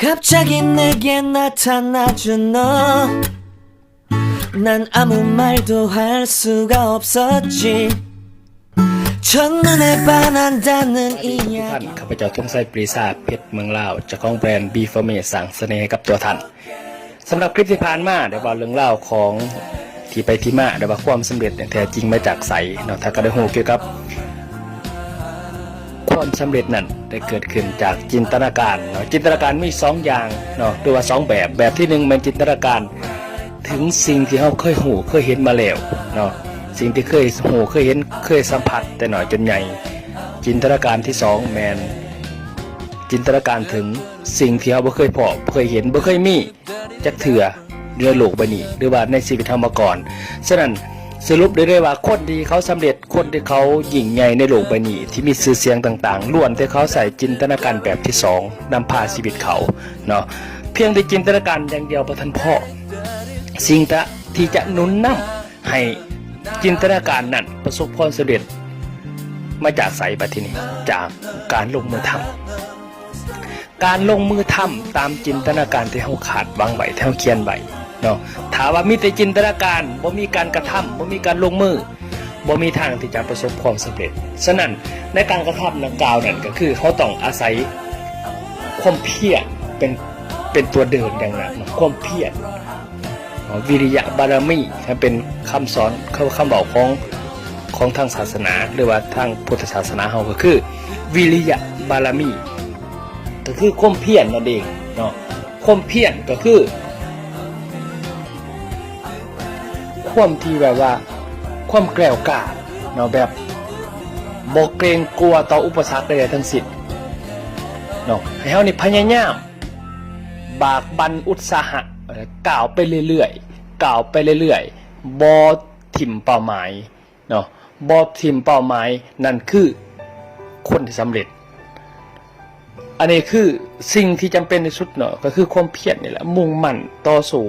갑자기 내게 나타나준 너. 난 아무 말도 할 수가 없었지. 첫눈에 반한다는 ท่าน 이야기. ข้าพเจ้าทงไซปรีซาเพชรเมืองลาวเจ้าของแบรนด์บีฟอร์เมสั่งเสน่ห์ให้กับตัวท่านสำหรับคลิปที่ผ่านมาเดี๋ยวว่าเรื่องเล่าวของที่ไปที่มาเดี๋ยวว่าความสำเร็จเนี่ยแท้จริงมาจากใสเนาะถ้าก็ได้หูเกี่ยวกับ ความสำเร็จนั้นได้เกิดขึ้นจากจินตนาการเนาะจินตนาการมีสองอย่างเนาะหรือว่าสองแบบแบบที่หนึ่งมันจินตนาการ ถึงสิ่งที่เราเคยหูเคยเห็นมาแล้วเนาะสิ่งที่เคยหูเคยเห็นเคยสัมผัส แต่หน่อยจนใหญ่ จินตนาการที่สองแมนจินตนาการถึงสิ่งที่เราบ่เคยพบเคยเห็นบ่เคยมีจักเถื่อเรือโลกใบนี้หรือว่าในชีวิตธรรมก่อนฉะนั้น สรุปได้เลยว่าคนที่เขาสำเร็จคนที่เขายิ่งใหญ่ในโลกใบนี้ ที่มีชื่อเสียงต่างๆล้วนแต่เขาใส่จินตนาการแบบที่สองนำพาชีวิตเขาเนาะเพียงแต่จินตนาการอย่างเดียวประทันพ่อสิ่งที่จะนุนนำให้จินตนาการนั้นประสบความสำเร็จมาจากใสบัดทีนี้จากการลงมือทำการลงมือทำตามจินตนาการที่เขาขาดวางไว้ที่เขาเขียนไว้ เนาะถามว่ามีแต่จินตนาการบ่มีการกระทำบ่มีการลงมือบ่มีทางที่จะประสบความสำเร็จ ฉะนั้นในการกระทำดังกล่าวนั่นก็คือเขาต้องอาศัยความเพียรเป็นเป็นตัวเดินอย่างนั้นความเพียรวิริยะบารมีเป็นคำสอนเขาคำบอกของของทางศาสนา หรือว่าทางพุทธศาสนาเขาก็คือ วิริยะบารมี ก็คือความเพียรนั่นเองเนาะความเพียรก็คือ ความที่แบบว่า ความแกล้วกล้าเนาะแบบบอกเกรงกลัวต่ออุปสรรคใดๆทั้งสิ้นเนาะให้เฮานี่พยายามบากบันอุตสาหะเอ่าวไปเรื่อยๆก้าวไปเรื่อยๆบอถิ่มเป้าหมายเนาะบอถิ่มเป้าหมายนั่นคือคนที่สำเร็จ อันนี้คือสิ่งที่จำเป็นที่สุดเนาะก็คือความเพียรนี่แหละมุ่งมั่นต่อสู้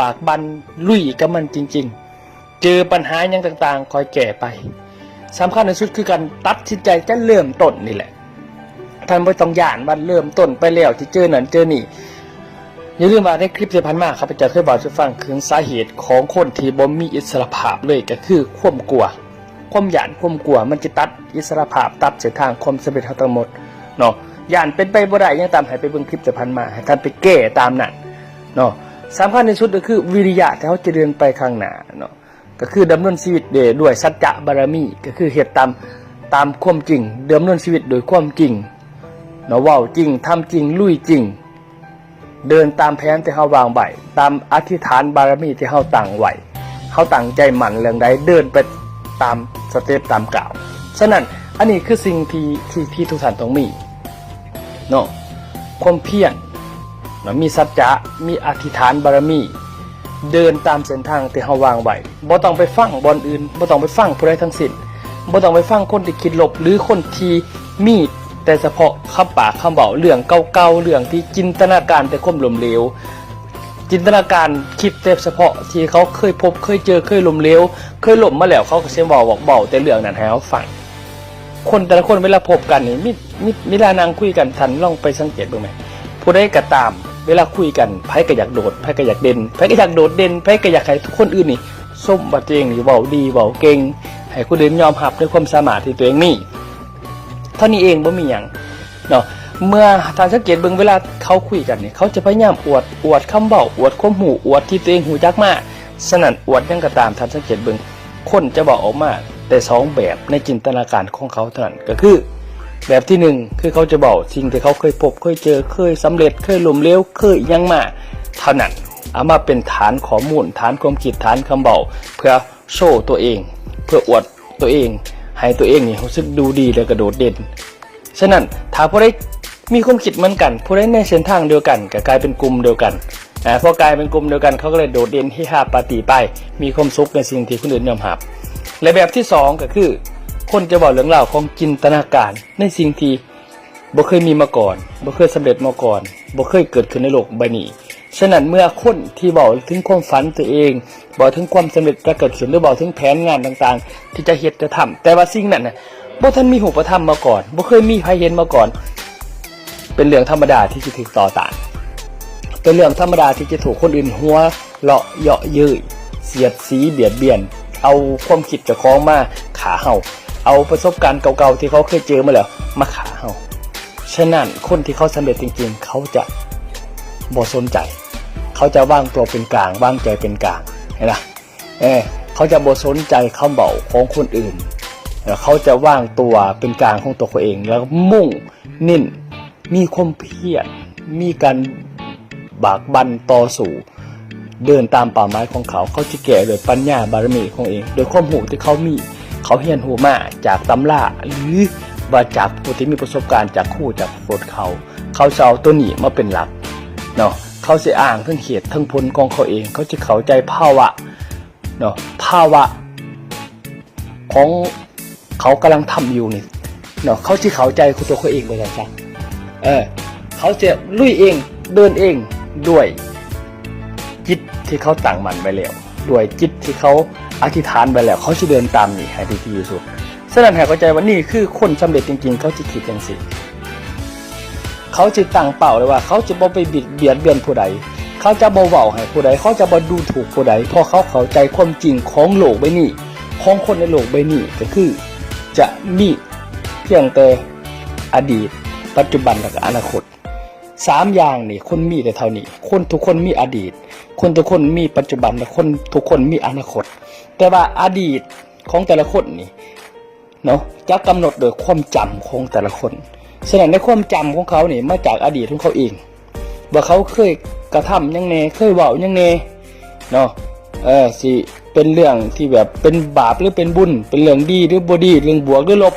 บากบันลุยกับมันจริง ๆ เจอปัญหาอย่างต่างๆ คอยแก้ไปสำคัญที่สุดคือการตัดสินใจจะเริ่มต้นนี่แหละ ท่านไม่ต้องย่านมันเริ่มต้นไปแล้วที่เจอนั่นเจอนี่อย่าลืมว่าในคลิปที่ผ่านมาครับอาจารย์เคยบอกให้ฟังถึงสาเหตุของคนที่บ่มีอิสระภาพเลยก็คือความกลัว ความหยานความกลัว มันจะตัดอิสระภาพตัดเส้นทางความสำเร็จทั้งหมดเนาะหยานเป็นไปบ่ได้ยังตามให้ไปเบิ่งคลิปที่ผ่านมาให้ท่านไปแก้ตามนั้นเนาะ สำคัญที่สุดก็คือวิริยะที่เขาจะเดินไปข้างหน้าเนาะก็คือดำเนินชีวิตด้วยสัจจะบารมี ก็คือเหตุตามตามความจริงดำเนินชีวิตโดยความจริงเนาะว้าจริงทำจริงลุยจริง เดินตามแผนที่เขาวางไว้ตามอธิษฐานบารมีที่เขาตั้งไว้เขาตั้งใจหมั่นเรื่องใดเดินไปตามสเต็ปตามกล่าวฉะนั้นอันนี้คือสิ่งที่ที่ที่ทุกท่านต้องมีเนาะความเพียร นะมีสัจจะมีอธิษฐานบารมี เดินตามเส้นทางที่เขาวางไว้บ่ต้องไปฟังบอนอื่นบ่ต้องไปฟังผู้ใดทั้งสิ้นบ่ต้องไปฟังคนที่คิดลบหรือคนที่มีแต่เฉพาะคำปากคำเบาเรื่องเก่าๆเรื่องที่จินตนาการแต่ความลมเหลวจินตนาการคิดแต่เฉพาะที่เขาเคยพบเคยเจอเคยลมเหลวเคยหล้มาแล้วเขาก็เสียบอกบอกเบาแต่เรื่องนั้นให้เขาฟังคนแต่ละคนเวลาพบกันนี่มิมิมิลานางคุยกันทันลองไปสังเกตดูไหม ผู้ใดก็ตาม เวลาคุยกันไพ่ก็อยากโดดไพ่ก็อยากเด่นไพ่ก็อยากโดดเด่นไพ่ก็อยากให้ทุกคนอื่นนี่ส้มบัดตัวเองนี่เบาดีเบาเก่งให้คนอื่นยอมรับด้วยความสามารถที่ตัวเองมีเท่านี้เองบ่มีอย่างเนาะเมื่อทางสังเกตเบิ่งเวลาเขาคุยกันนี่เขาจะพยายามอวดอวดคำเบาอวดความหูอวดที่ตัวเองหูจักมากสนั่นอวดยังก็ตามทางสังเกตเบิ่งคนจะบอกออกมาแต่สองแบบในจินตนาการของเขาเท่านั้นก็คือ แบบที่หนึ่งคือเขาจะบอกสิ่งที่เขาเคยพบเคยเจอเคยสำเร็จเคยล้มเหลวเคยยังมาเท่านั้นเอามาเป็นฐานข้อมูลฐานความคิดฐานคำเบาเพื่อโชว์ตัวเอง เพื่ออวดตัวเอง ให้ตัวเองนี่รู้สึกดูดีและกระโดดเด่น ฉะนั้นถ้าผู้ใดมีความคิดเหมือนกันผู้ใดในเส้นทางเดียวกันก็กลายเป็นกลุ่มเดียวกันอ่าพอกลายเป็นกลุ่มเดียวกันเขาก็เลยโดดเด่นที่ฮาปาตีไป มีความสุขในสิ่งที่คนอื่นยอมรับและแบบที่สองก็คือ คนจะบอกเรื่องราวของจินตนาการในสิ่งที่บ่เคยมีมาก่อนบ่เคยสำเร็จมาก่อนบ่เคยเกิดขึ้นในโลกใบนี้ ฉะนั้นเมื่อคนที่บอกถึงความฝันตัวเองบอกถึงความสำเร็จจะเกิดขึ้นหรือบอกถึงแผนงานต่างๆ ที่จะเฮ็ดจะทำแต่ว่าสิ่งนั้นน่ะบ่ทันมีหูประทำมาก่อนบ่เคยมีใครเห็นมาก่อน เป็นเรื่องธรรมดาที่จะถูกต่อต้านเป็นเรื่องธรรมดาที่จะถูกคนอื่นหัวเลาะเยาะเย้ยเสียดสีเบียดเบียน เอาความคิดจะคล้าของมาขาเฮา เอาประสบการณ์เก่าๆที่เขาเคยเจอมาแล้ว มาขาเฮาฉะนั้นคนที่เขาสำเร็จจริงๆ เขาจะบ่สนใจ เขาจะว่างตัวเป็นกลางว่างใจเป็นกลางเห็นไหมเออเขาจะบ่สนใจคำเบาของคนอื่นแล้วเขาจะว่างตัวเป็นกลางของตัวเขาเอง แล้วมุ่งนิ่นมีความเพียรมีการบากบันต่อสู่ เดินตามป่าไม้ของเขา เขาจะแก่โดยปัญญาบารมีของเอง โดยความหูที่เขามี เขาเฮียนหูมาจากตำราหรือว่าจากผู้ที่มีประสบการณ์จากคู่จากโคดเขา เขาจะเอาตัวนี้มาเป็นหลักเนาะเขาจะอ้างทั้งเหตุทั้งผลของเขาเอง เขาจะเข้าใจภาวะเนาะภาวะ ของเขากำลังทำอยู่นี่เนาะเขาที่เข้าใจคุณตัวเขาเองไปแล้วจ้ะเออเขาจะลุยเองเดินเองด้วยจิตที่เขาตั้งมันไว้แล้วด้วยจิตที่เขา อธิษฐานไว้แล้วเขาจะเดินตามนี่ให้ดีที่สุดฉะนั้นให้เข้าใจว่านี่คือคนสำเร็จจริงๆ เขาจะคิดอย่างสิเขาจะตั้งเป้าเลยว่า เขาจะบ่ไปบิดเบียดเบียนผู้ใด เขาจะบ่เว้าให้ผู้ใด เขาจะบ่ดูถูกผู้ใดเพราะเขาเข้าใจความจริงของโลกใบนี้ของคนในโลกใบนี้ก็คือ จะมีเพียงแต่อดีต ปัจจุบันและอนาคตสามอย่างนี่คนมีแต่เท่านี้ คนทุกคนมีอดีต คนทุกคนมีปัจจุบันและคนทุกคนมีอนาคต แต่ว่าอดีตของแต่ละคนนี่เนาะจะกำหนดโดยความจำของแต่ละคนฉะนั้นในความจำของเขาเนี่มาจากอดีตของเขาเอง ว่าเขาเคยกระทำหยังเนเคยเว้ายังเนเนาะเออสิเป็นเรื่องที่แบบเป็นบาปหรือเป็นบุญ เป็นเรื่องดีหรือบ่ดีเรื่องบวกหรือลบ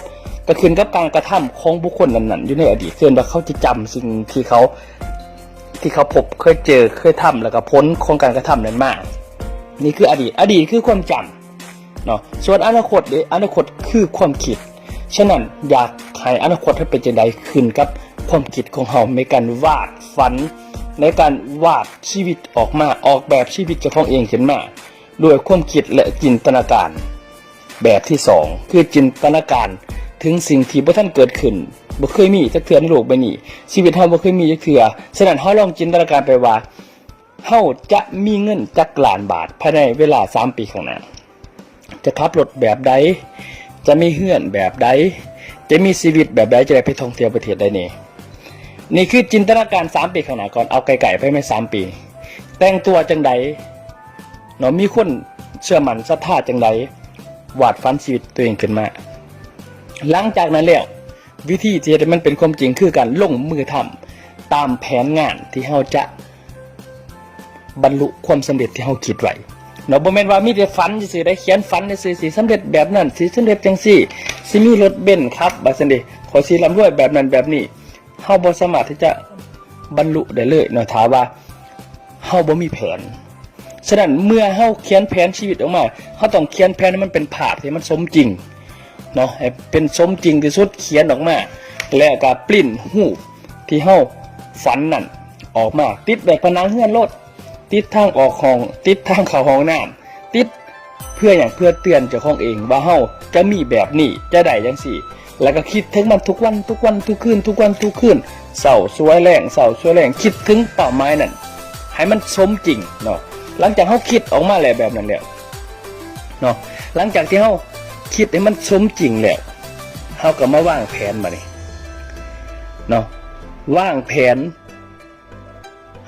ก็ขึ้นกับการกระทำของบุคคลนั้นๆอยู่ในอดีตเกินว่าเขาจะจำสิ่งที่เขา ที่เขาพบเคยเจอเคยทำแล้วก็พ้นของการกระทำนั้นมาก นี่คืออดีต อดีตคือความจำเนาะส่วนอนาคตเนี่ยอนาคตคือความคิด ฉะนั้นอยากให้อนาคตให้เป็นจังใดขึ้นกับความคิดของเราในการวาดฝัน ในการวาดชีวิตออกมาออกแบบชีวิตเจ้าของเองขึ้นมาด้วยความคิดและจินตนาการ แบบที่สองคือจินตนาการถึงสิ่งที่บ่ท่านเกิดขึ้น บ่เคยมีจักเทื่อในโลกใบนี้ชีวิตเฮาบ่เคยมีจักเทื่อฉะนั้นเฮาลองจินตนาการไปว่าเฮาจะมีเงินจักล้านบาทภายในเวลา 3 ปีข้างหน้าจะขับรถแบบใด จะมีเฮือนแบบใด จะมีชีวิตแบบใดจะได้ไปท่องเที่ยวประเทศใดนี่นี่คือจินตนาการ 3 ปีข้างหน้าก่อนเอาไกลๆไปไม่3ปี แต่งตัวจังใดเนาะมีคนเชื่อมั่นศรัทธาจังใดวาดฝันชีวิตตัวเองขึ้นมา หลังจากนั้นแล้ว วิธีที่จให้มันเป็นความจริงคือการลงมือทำตามแผนงานที่เราจะบรรลุความสำเร็จที่เราคิดไว้เนาะบ่แม่นว่ามีแต่ฝันซื่อๆได้เขียนฝันซื่อๆสิสำเร็จแบบนั้นสิสำเร็จจังซี่สิมีรถเบนซ์ครับบัดซั่นเดขอสิร่ำรวยแบบนั้นแบบนี้เฮาบ่สามารถที่จะบรรลุได้เลยเนาะถามว่าเฮาบ่มีแผนฉะนั้นเมื่อเฮาเขียนแผนชีวิตออกมาเฮาต้องเขียนแผนให้มันเป็นภาพที่มันสมจริง เนาะให้เป็นสมจริงที่สุดเขียนออกมา แล้วก็ปริ้นรูปที่เฮาฝันนั่นออกมาติดไว้ผนังเฮือนรถติดทางออกห้อง ติดทางเข้าห้องน้ำติดเพื่ออย่างเพื่อเตือนเจ้าของเองว่าเฮาจะมีแบบนี้จะได้จังสี่ แล้วก็คิดถึงมันทุกวันทุกวันทุกคืนทุกวันทุกคืนเสาสวยแรงเสาสวยแรงคิดถึงเป้าหมายนั่นให้มันสมจริงเนาะหลังจากเฮาคิดออกมาแล้วแบบนั้นแล้วเนาะหลังจากที่เฮา คิดให้มันสมจริงแล้วเฮาก็มาว่างแผนมานี่เนาะว่างแผน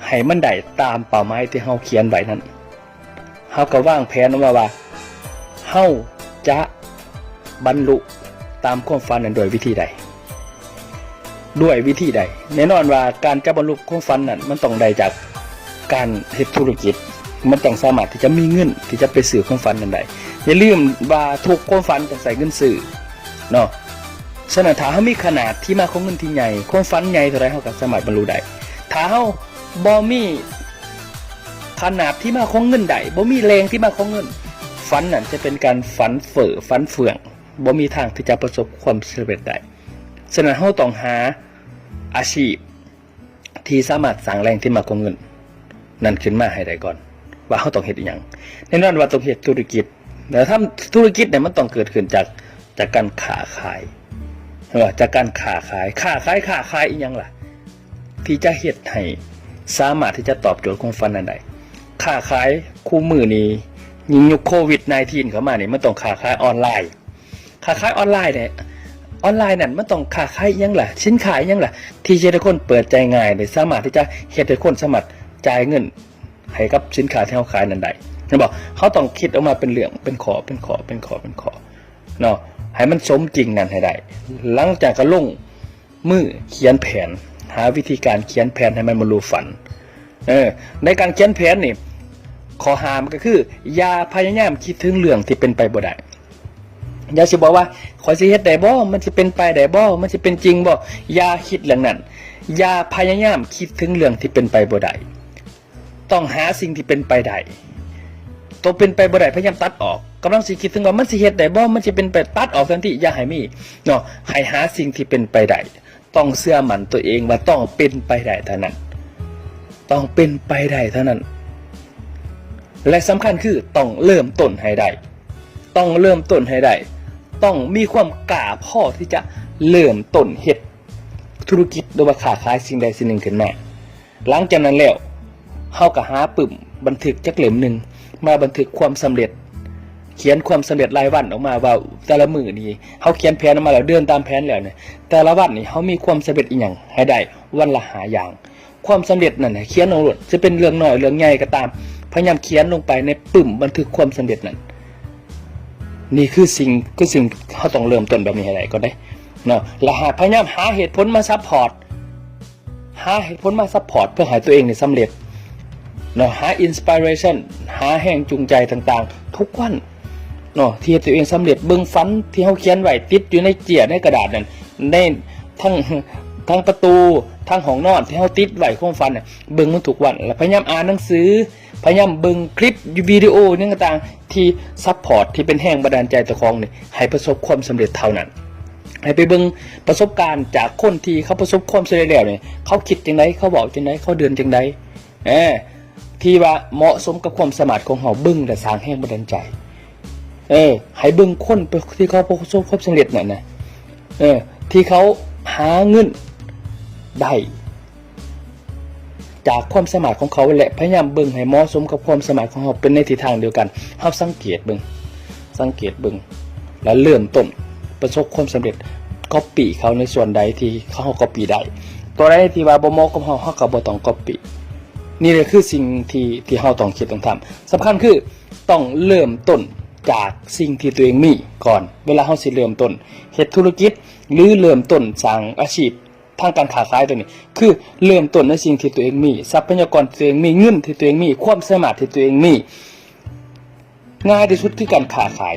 ให้มันได้ตามเป้าหมายที่เฮาเขียนไว้นั้นเฮาก็ว่างแผนออกมาว่าเฮาจะบรรลุตามความฝันนั้นโดยวิธีใด ด้วยวิธีใด แน่นอนว่าการจะบรรลุความฝันนั้นมันต้องได้จากการเฮ็ดธุรกิจ มันต้องสามารถที่จะมีเงินที่จะไปซื้อความฝันนั้นได้ อย่าลืมว่าทุกความฝันต้องใส่เงินซื้อเนาะฉะนั้นถ้าเฮามีขนาดที่มาของเงินที่ใหญ่ความฝันใหญ่เท่าไรเฮาก็สามารถบรรลุได้ถ้าเฮาบ่มีขนาดที่มาของเงินใดบ่มีแรงที่มาของเงิน ฝันนั่นจะเป็นการฝันเฝ่อฝันเฟื่องบ่มีทางที่จะประสบความสำเร็จได้ฉะนั้นเฮาต้องหาอาชีพ ที่สามารถสร้างแรงที่มาของเงิน นั่นขึ้นมาให้ได้ก่อน ว่าเฮาต้องเฮ็ดอีหยังแน่นอนว่าต้องเฮ็ดธุรกิจ แต่ถ้าธุรกิจเนี่ยมันต้องเกิดขึ้นจากจากการค้าขายเออจากการค้าขายค้าขายค้าขายอีกยังล่ะ ที่จะเฮ็ดให้สามารถที่จะตอบโจทย์ความฝันนั้นได้ค้าขายคู่มือนี้ยิงยุคโควิด -19 เข้ามาเนี่ยมันต้องค้าขายออนไลน์ค้าขายออนไลน์เนี่ยออนไลน์นั่นมันต้องค้าขายยังล่ะสินค้าอิหยังล่ะ ที่จะให้คนเปิดใจง่ายเลยสามารถที่จะเฮ็ดให้คนสามารจ่ายเงิน ให้กับสินค้าที่เขาขายนั้นได้เห็นบอกเขาต้องคิดออกมาเป็นเรื่องเป็นขอเป็นขอเป็นขอเป็นขอเนาะให้มันสมจริงนั่นให้ได้หลังจากก็ลงมือเขียนแผน หาวิธีการเขียนแผนให้มันบรรลุฝันเออในการเขียนแผนนี่ขอหามก็คืออย่าพยายามคิดถึงเรื่องที่เป็นไปบ่ได้อย่าสิบอกว่าขอยสิเฮ็ดได้บ่มันสิเป็นไปได้บ่มันสิเป็นจริงบ่อย่าคิดเรื่องนั้นอย่าพยายามคิดถึงเรื่องที่เป็นไปบ่ได้ ต้องหาสิ่งที่เป็นไปได้ตัวเป็นไปบ่ได้พยายามตัดออกกำลังสิคิดถึงว่ามันสิเฮ็ดได้บ่มันสิเป็นไปตัดออกทันทีอย่าให้มีเนาะให้หาสิ่งที่เป็นไปได้ต้องเชื่อมั่นตัวเองว่าต้องเป็นไปได้เท่านั้น ต้องเป็นไปได้เท่านั้น และสำคัญคือต้องเริ่มต้นให้ได้ต้องเริ่มต้นให้ได้ต้องมีความกล้าพอที่จะเริ่มต้นเฮ็ดธุรกิจหรือว่าค้าขายสิ่งใดสิ่งหนึ่งขึ้นมาหลังจากนั้นแล้ว เฮาก็หาปึ่มบันทึกจักเล่มหนึ่งมาบันทึกความสำเร็จ เขียนความสำเร็จรายวันออกมาว่าแต่ละมือนี้เฮาเขียนแผนออกมาแล้วเดินตามแผนแล้วเนี่ยแต่ละวันนี่เฮามีความสำเร็จอีหยังให้ได้วันละหาอย่าง ความสำเร็จนั่นน่ะเขียนลงรถจะเป็นเรื่องน้อยเรื่องใหญ่ก็ตามพยายามเขียนลงไปในปึ่มบันทึกความสำเร็จนั้นนี่คือสิ่งคือสิ่งเขาต้องเริ่มต้นแบบนี้ให้ได้ก็ได้เนาะและหาพยายามหาเหตุผลมาซัพพอร์ตหาเหตุผลมาซัพพอร์ตเพื่อให้ตัวเองเนี่ยสำเร็จ เนาะหาอินสปิเรชันหาแห่งจูงใจต่างๆ ทุกวันเนาะที่ตัวเองสำเร็จเบิ่งฟันที่เขาเขียนไว้ติดอยู่ในเจียในกระดาษนั่นในทั้งทั้งประตูทั้งห้องนอนที่เขาติดไว้ข้องฟันน่ะเบิ่งมันทุกวัน แล้วพยายามอ่านหนังสือ พยายามเบิ่งคลิปวิดีโอนี่ต่างๆที่ซัพพอร์ตที่เป็นแห้งบันดาลใจเจ้าของเนี่ยให้ประสบความสำเร็จเท่านั้นให้ไปเบิ่งประสบการณ์จากคนที่เขาประสบความสำเร็จแล้วเนี่ยเขาคิดจังไดเขาบอกจังไดเขาเดินจังไดเออ ที่ว่าเหมาะสมกับความสมารถของเขาบิ่งและสร้างแห้งบันดาลใจ เออให้บิ่งคนที่เขาประสบความสำเร็จน่ะนะเออ ที่เขาหาเงินได้จากความสมารถของเขาและพยายามเบิ่งให้เหมาะสมกับความสมารถของเขาเป็นในทิศทางเดียวกันเฮาสังเกตเบิ่งสังเกตเบิ่งแล้วเริ่มต้นประสบความสำเร็จก๊อปปี้เขาในส่วนใดที่เขาก๊อปปี้ได้ ตัวใดที่ว่าบ่เหมาะกับเฮาเฮาก็บ่ต้องก๊อปปี้ นี่เลยคือสิ่งที่ที่เฮาต้องคิดต้องทำสำคัญคือต้องเริ่มต้นจากสิ่งที่ตัวเองมีก่อน เวลาเฮาสิเริ่มต้นเฮ็ดธุรกิจ หรือเริ่มต้นสร้างอาชีพทางการค้าขายตัวนี้คือเริ่มต้นในสิ่งที่ตัวเองมี ทรัพยากรที่ตัวเองมีเงินที่ตัวเองมี ความสามารถที่ตัวเองมี ง่ายที่สุดคือการค้าขาย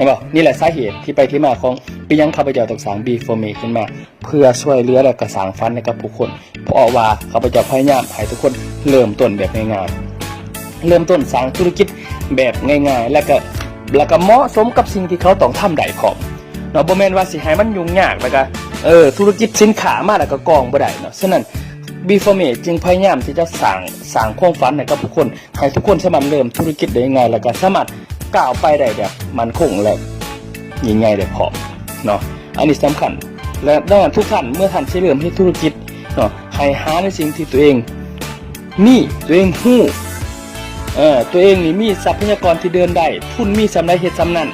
ห็นป่นี่แหละสาเหตุที่ไปที่มาของปียังข้าพเจ้าตกสร้าง B for Me ขึ้นมา เพื่อช่วยเหลือและกระสางฟันให้กับผู้คน เพราะว่าข้าพเจ้าพยายามให้ทุกคนเริ่มต้นแบบง่ายๆเริ่มต้นสร้างธุรกิจแบบง่ายๆ แล้วก็แล้วก็เหมาะสมกับสิ่งที่เขาต้องทำได้พร้อมเนาะบ่แม่นว่าสิให้มันยุ่งยากแล้วก็เออธุรกิจสินค้ามาแล้วก็กองบ่ได้เนาะฉะนั้น b f o r m a จึงพยายามที่จะสร้างสร้างความฝันให้กับทุกคนให้ทุกคนสามารถเริ่มธุรกิจได้ง่ายแล้วก็สามารถ ก้าวไปได้แบบมันคงและยิ่งใหญ่ได้พอเนาะอันนี้สำคัญ และดังนั้นทุกท่านเมื่อท่านเริ่มเฮ็ดธุรกิจเนาะให้หาในสิ่งที่ตัวเองมีตัวเองฮู้เออตัวเองนี่มีทรัพยากรที่เดินได้ทุนมีสำไรเฮ็ดสำนัน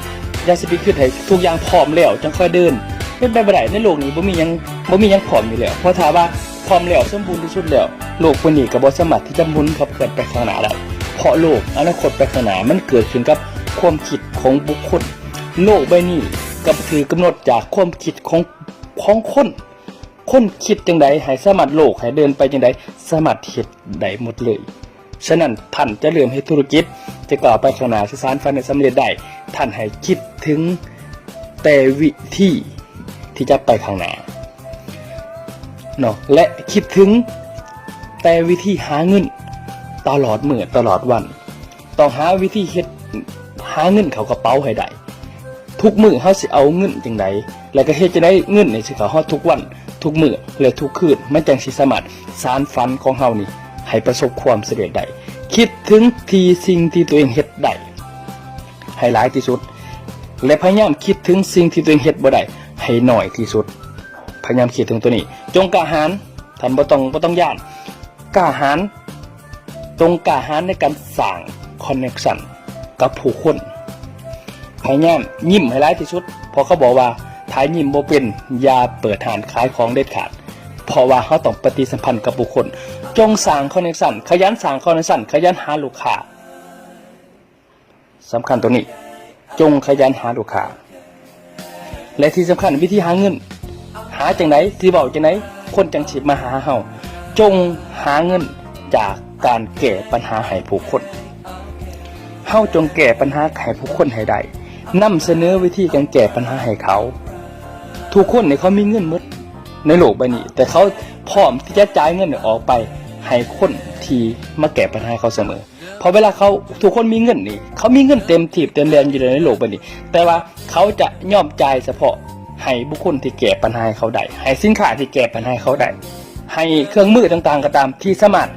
ยาสิไปคิดให้ทุกอย่างพร้อมแล้วจังค่อยเดินเป็นไปบ่ได้ในโลกนี้บ่มียังบ่มียังพร้อมอยู่แล้วเพราะถ้าว่าพร้อมแล้วสมบูรณ์ที่สุดแล้วโลกคนนี้ก็บ่สามารที่จะมุนขับเคลื่อนไปข้างหน้าได้เพราะโลกอนาคตไปข้างหน้ามันเกิดขึ้นกับ ความคิดของบุคคล โลกใบนี้ก็ถือกำหนดจากความคิดของของคนคนคิดจังใดให้สามารถโลกให้เดินไปจังใดสามารถเฮ็ดได้หมดเลย ฉะนั้นท่านจะเริ่มให้ธุรกิจ จะก่าวไปข้างหน้าสารฝันในสำเร็จได้ท่านให้คิดถึงแต่วิธีที่จะไปข้างหน้าเนาะและคิดถึงแต่วิธีหาเงินตลอดเมื่อตลอดวัน ต้องหาวิธีเฮ็ด หาเงินเขากระเป๋าให้ได้ทุกมือเฮาสิเอาเงินจังไดแล้วก็เฮ็ดจะได้เงินในสิเขาเฮาทุกวัน ทุกมือและทุกคืนมันจังสิสามารถสารฝันของเฮานี่ ให้ประสบความสำเร็จได้คิดถึงทีสิ่งที่ตัวเองเฮ็ดได้ให้หลายที่สุด และพยายามคิดถึงสิ่งที่ตัวเองเฮ็ดบ่ได้ให้หน้อยที่สุด พยายามคิดถึงตัวนี้ จงกล้าหาญท่านบ่ต้องบ่ต้องย่านกล้าหาญตรงกล้าหาญในการสร้างคอนเนคชั่น กับผู้คนพยายามยิ้มให้ร้ายที่สุดเพราะเขาบอกว่าถ้ายิ้มบ่เป็นยาเปิดหานขายของเด็ดขาดเพราะว่าเขาต้องปฏิสัมพันธ์กับบุคคล จงสร้างคอนเนคชันขยันสร้างคอนเนคชันขยันหาลูกค้าสำคัญตัวนี้ จงขยันหาลูกค้าและที่สำคัญวิธีหาเงิน หาจังไหนที่บอกจังไหนคนจังฉิบมาหาเฮาจงหาเงินจากการแก้ปัญหาให้ผู้คน เฮาจงแก้ปัญหาให้ผู้คนให้ได้นำเสนอวิธีการแก้ปัญหาให้เขา ทุกคนเนี่ยเขามีเงินหมดในโลกใบนี้ แต่เขาพร้อมที่จะจ่ายเงินออกไปให้คนที่มาแก้ปัญหาเขาเสมอพราะเวลาเขาทุกคนมีเงินนี่เขามีเงินเต็มทีบเต็มแรงอยู่ในโลกใบนี้ แต่ว่าเขาจะยอมจ่ายเฉพาะให้บุคคลที่แก้ปัญหาเขาได้ให้สินค้าที่แก้ปัญหาเขาได้ให้เครื่องมือต่างๆก็ตามที่สามารถ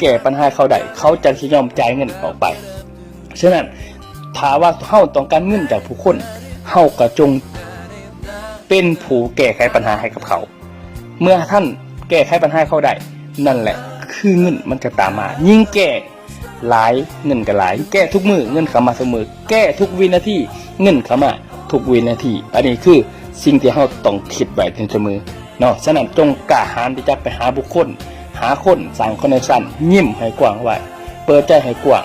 แก้ปัญหาเขาได้เขาจะยอมจ่ายเงินออกไป ฉะนั้นถ้าว่าเฮาต้องการเงินจากผู้คนเฮาก็จงเป็นผู้แก้ไขปัญหาให้กับเขา เมื่อท่านแก้ไขปัญหาเขาได้ นั่นแหละ คือเงินมันจะตามมา ยิ่งแก้หลายเงินก็หลาย แก้ทุกมือเงินเข้ามาเสมอ แก้ทุกวินาทีเงินเข้ามาทุกวินาทีอันนี้คือสิ่งที่เราต้องคิดไว้ถึงเสมอเนาะฉะนั้นจงกล้าหาญที่จะไปหาบุคคล หาคนสร้างคอนเนคชั่นยิ้มให้กว้างไว้ เปิดใจให้กว้าง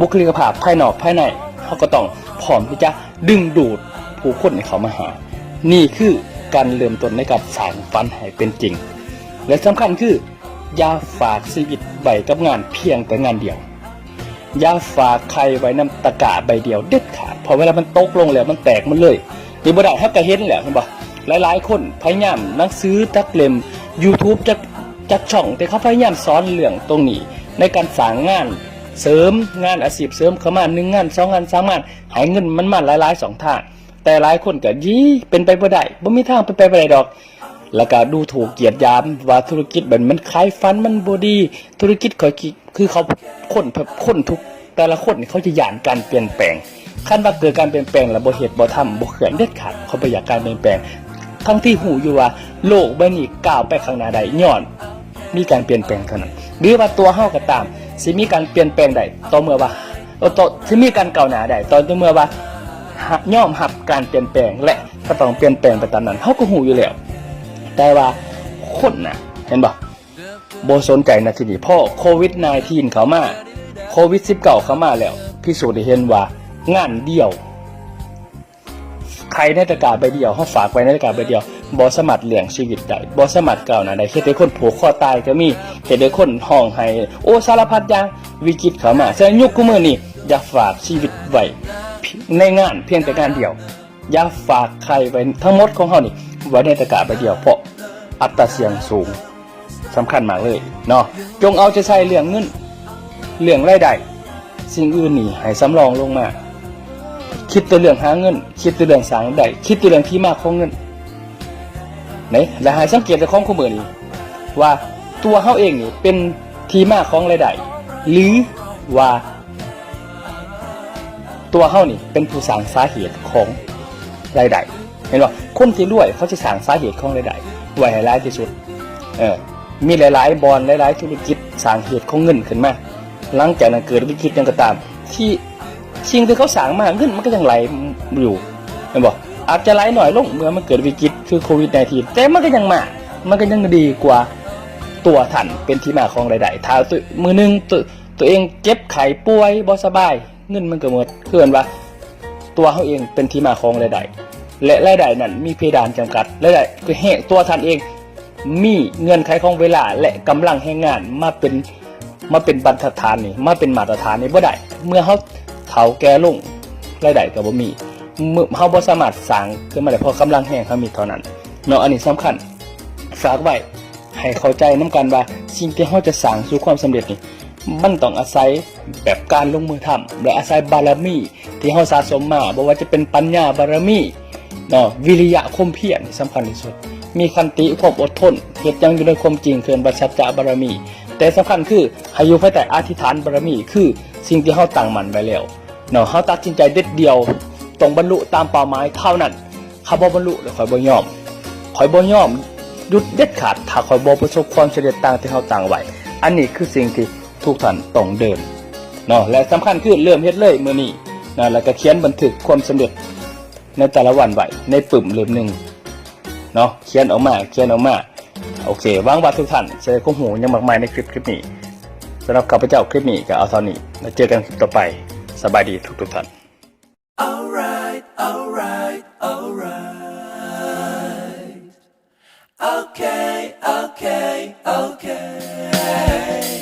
บุคลิกภาพภายนอกภายในเขาก็ต้องพร้อมที่จะดึงดูดผู้คนให้เขามาหา นี่คือการเริ่มต้นในการสร้างฝันให้เป็นจริง และสำคัญคืออย่าฝากชีวิตไว้กับงานเพียงแต่งานเดียวอย่าฝากใครไว้น้ำตะกาใบเดียวเด็ดขาดพอเวลามันตกลงแล้วมันแตกมันเลยนี่บ่ได้ถ้ากระเห็นแหละเห็นบ่หลายๆ คนพยายามนังสือจักเล่ม YouTube จักจักช่อง แต่เขาพยายามสอนเรื่องตรงนี้ ในการสร้างงาน เสริมงานอาชีพเสริมเข้ามาหนึ่งงานสองงานสามงานหายเงินมันมาหลายๆสองทางแต่หลายคนก็ยี่เป็นไปบ่ได้บ่มีทางเป็นไปบ่ได้ดอก แล้วก็ดูถูกเกียรติยามว่าธุรกิจแบบมันขายฟันมันบดี ธุรกิจเขาคิดคือเขาคนแบบคนทุกแต่ละคนนี่เขาจะหยานการเปลี่ยนแปลงขั้นว่าเกิดการเปลี่ยนแปลงแล้วบ่เหตุบ่ทำบ่เขื่อนเด็ดขาดเขาไปอยากการเปลี่ยนแปลงทั้งที่หูอยู่ว่าโลกใบนี้ก้าวไปข้างหน้าได้ย้อน มีการเปลี่ยนแปลงเท่านั้นหรือว่าตัวเฮาก็ตาม สิมีการเปลี่ยนแปลงได้ต่อเมื่อว่าต่อสิมีการเก้าหนาได้ตอนต่อเมื่อว่าย่อมรับการเปลี่ยนแปลงและก็ต้องเปลี่ยนแปลงไปตามนั้นเฮาก็หูอยู่แล้วแต่ว่าคนน่ะเห็นบ่บ่สนใจนะทีนี้พ่อโควิด -19 เขามาโควิด -19 เขามาแล้วพิสูจน์ได้เห็นว่างานเดียว ใครในตะกาใบเดียวเขาฝากไว้ในตะกาใบเดียว บ่สมัครเลี้ยงชีวิตได้บ่สมัครเก่านะได้เฮ็ดให้คนผูกคอตายก็มีเฮ็ดให้คนห้องไห้โอ้สารพัดอย่างวิกฤตเข้ามาฉะนั้นยุคกูมื้อนี้อย่าฝากชีวิตไว้ในงานเพียงแต่งานเดียวอย่าฝากใครไว้ทั้งหมดของเฮานี่ไว้ในตะกร้าใบเดียวเพราะอัตราเสี่ยงสูงสำคัญมากเลยเนาะจงเอาใจใส่เรื่องเงินเรื่องรายได้สิ่งอื่นนี่ให้สำรองลงมา คิดแต่เรื่องหาเงิน คิดแต่เรื่องสร้างได้คิดแต่เรื่องที่มาของเงิน ไหนและให้สังเกตในของคู่มือนี้ว่าตัวเขาเองนี่เป็นที่มาของรายได้หรือว่า ตัวเขานี่เป็นผู้สร้างสาเหตุของรายได้เห็นป่ะคนที่รวยเขาจะสร้างสาเหตุของรายได้ไว้ให้ร้ายที่สุดเออมีหลายๆบอลหลายๆธุรกิจสร้างเหตุของเงินขึ้นมาหลังจากนั้นเกิดวิกฤตยังก็ตาม ที่สิ่งที่เขาสร้างมาเงินมันก็ยังไหลอยู่เห็นบอก อาจจะไหลหน่อยลงเมื่อมันเกิดวิกฤตคือโควิด -19 แต่มันก็ยังมา มันก็ยังดีกว่าตัวท่านเป็นที่มาของรายได้ถ้าตัวมือหนึงตัวตัวเองเจ็บไข้ป่วยบ่สบาย เงินมันก็หมดเพื่อนว่าตัวเขาเองเป็นที่มาของรายได้และรายได้นั้นมีเพดานจำกัดรายได้คือเหตุตัวท่านเอง มีเงื่อนไขของเวลาและกำลังแห่งงานมาเป็นมาเป็นบรรทัดฐานนี่มาเป็นมาตรฐานนี่บ่ได้เมื่อเขาเฒ่าแก่ลงรายได้ก็บ่มี เมื่อเขาบ่สามารถสร้างขึ้นมาได้เพราะกำลังแห่งเขามีเท่านั้นเนาะอันนี้สำคัญฝากไว้ให้เข้าใจน้กันว่าสิ่งที่เขาจะสร้างสู่ความสำเร็จนี่มันต้องอาศัยแบบการลงมือทำและอาศัยบารมี ที่เขาสะสมมาบ่ว่าจะเป็นปัญญาบารมีเนาะวิริยะคมเพียรที่สำคัญที่สุด มีคันติความอดทนเหตุยังอยู่ในความจริงเกินบัชัจจะบารมี แต่สำคัญคือให้อยู่ภายใต้อธิษฐานบารมี คือสิ่งที่เฮาตั้งมั่นไว้แล้วเนาะเฮาตัดสินใจเด็ดเดียว ต้องบรรลุตามเป้าหมายเท่านั้นข้าบ่บรรลุแล้วข่อยบ่ยอมข่อยบ่ยอมหยุดเด็ดขาดถ้าคอยบ่ประสบความสำเร็จตามที่เขาตั้งไว้อันนี้คือสิ่งที่ทุกท่านต้องเดินเนาะและสำคัญคือเริ่มเฮ็ดเลยมื้อนี้นะแล้วก็เขียนบันทึกความสำเร็จในแต่ละวันไว้ในปึ่มเล่มหนึงเนาะเขียนออกมาเขียนออกมาโอเคหวังว่าทุกท่านจะได้ข้อมูลยังมากมายในคลิปคลิปนี้สำหรับข้าพเจ้าคลิปนี้ก็เอาเท่านี้แล้วเจอกันคลิปต่อไปสบายดีทุกทุกๆท่าน alright, alright. Okay, okay, okay.